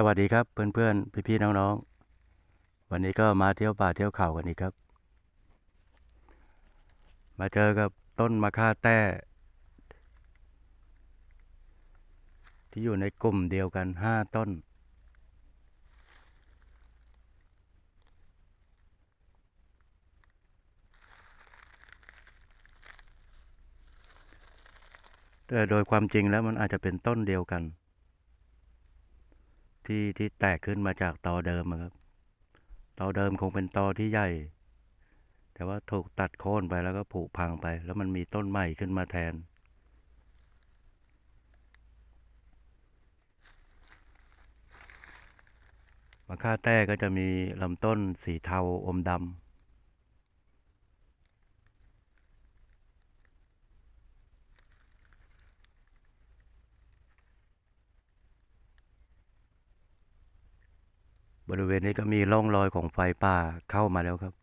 สวัสดีครับเพื่อนๆพี่ๆน้องๆ วันนี้ก็มาเที่ยวป่าเที่ยวเขากันอีกครับ มาเจอกับต้นมะค่าแต้ ที่อยู่ในกลุ่มเดียวกันห้าต้น แต่โดยความจริงแล้วมันอาจจะเป็นต้นเดียวกัน ที่ที่แตกขึ้นมาจากตอเดิมครับตอเดิมคงเป็นตอที่ใหญ่ แต่ว่าถูกตัดโค่นไปแล้วก็ผุพังไป แล้วมันมีต้นใหม่ขึ้นมาแทน มะค่าแต้ก็จะมีลำต้นสีเทาอมดำ บริเวณนี้ก็มีร่องรอยของไฟป่าเข้ามาแล้วครับ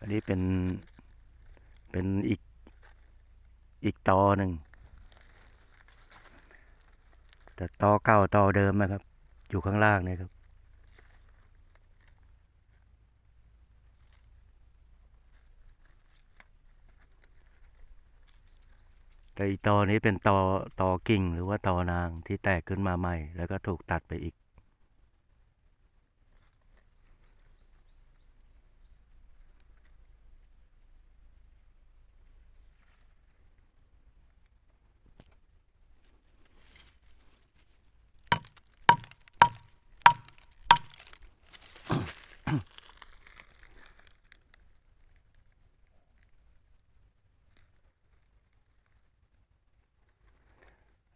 อันนี้เป็นเป็นอีกอีกตอหนึ่ง แต่ตอเก่าตอเดิมนะครับ อยู่ข้างล่างนี่ครับ แต่อีตอนี้เป็นตอตอกิ่งหรือว่าตอนางที่แตกขึ้นมาใหม่ แล้วก็ถูกตัดไปอีก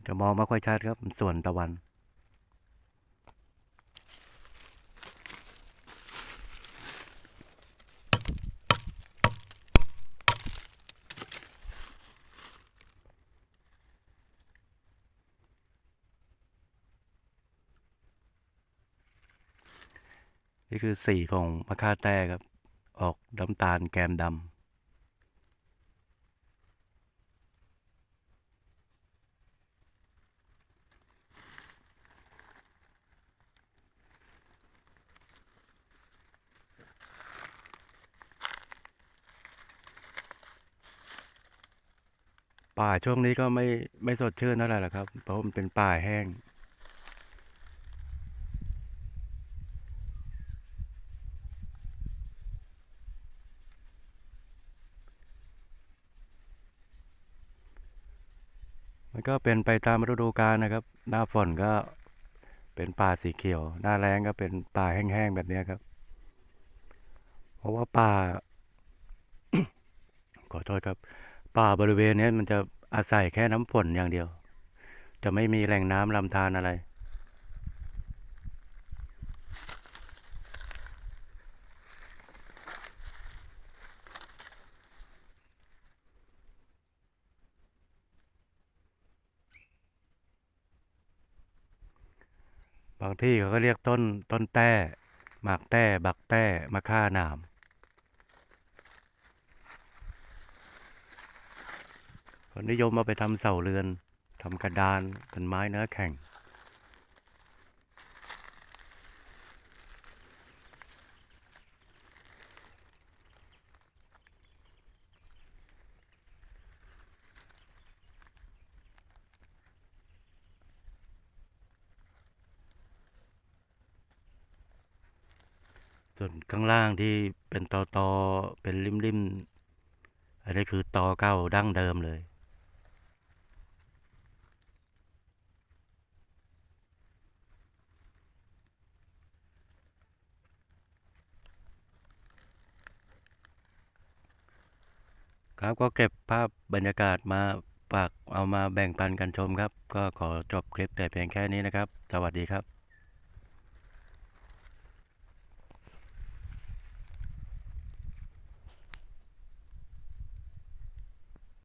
จะมองไม่ค่อยชัดครับส่วนตะวัน นี่คือสีของมะค่าแต้ครับ ออกน้ำตาลแกมดำ ป่าช่วงนี้ก็ไม่ไม่สดชื่นเท่าไหร่หรอกครับ เพราะมันเป็นป่าแห้ง มันก็เป็นไปตามฤดูกาลนะครับ หน้าฝนก็เป็นป่าสีเขียว หน้าแล้งก็เป็นป่าแห้งๆแบบนี้ครับ เพราะว่าป่า ขอโทษครับ ป่าบริเวณนี้มันจะอาศัยแค่น้ำฝนอย่างเดียว จะไม่มีแหล่งน้ำลำธารอะไร บางที่เขาก็เรียกต้นต้นแต้หมากแต้ บักแต้มะค่าหนาม คนนิยมเอาไปทำเสาเรือนทำกระดานเป็นไม้เนื้อแข็ง ส่วนข้างล่างที่เป็นตอตอเป็นริมริมๆอันนี้คือตอเก้าดั้งเดิมเลย ครับก็เก็บภาพบรรยากาศมาฝากเอามาแบ่งปันกันชมครับ ก็ขอจบคลิปแต่เพียงแค่นี้นะครับ สวัสดีครับ